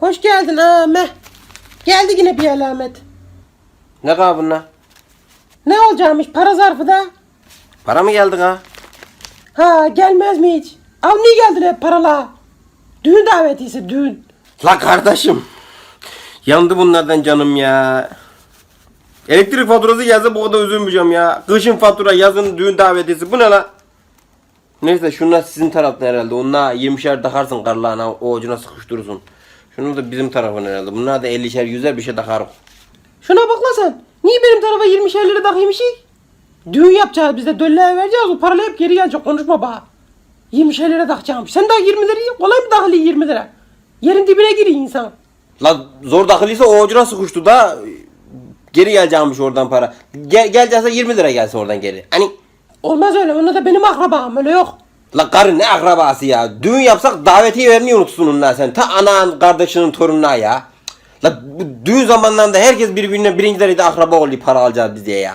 Hoş geldin Ahmet. Geldi yine bir alamet. Ne kadar bunlar? Ne olacakmış para zarfı da? Para mı geldi ha? Ha gelmez mi hiç? Almaya geldin hep paralar. Düğün davetiyse düğün. La kardeşim. Yandı bunlardan canım ya. Elektrik faturası yazsa bu kadar üzülmeyeceğim ya. Kışın fatura, yazın düğün davetiyesi. Bu ne la? Neyse şunlar sizin taraftan herhalde. Onlar 20'şer takarsın karlarına o ucuna sıkıştırırsın. Şunu da bizim tarafın herhalde. Bunlar da 50'şer 100'er bir şey takarız. Şuna bak lan sen. Niye benim tarafa 20 lira işi? Düğün yapacağız biz de dölleye vereceğiz. O paralar hep geri gelecek. Konuşma bana. 20 lira takacağım. Sen daha 20 lirayı kolay mı dahili 20 lira? Yerin dibine giriyor insan. La zor dakılıysa o ucuna sıkıştı da geri geleceğimmiş oradan para. Gel, gelecekse 20 lira gelsin oradan geri. Hani Olmaz öyle. Onlar da benim akrabam. Öyle yok. La karı ne akrabası ya? Düğün yapsak davetiye vermeyi unutsun lan sen. Ta anan kardeşinin torununa ya. La düğün zamanlarında herkes birbirine birincileri de akraba oluyor para alacağız biz diye ya.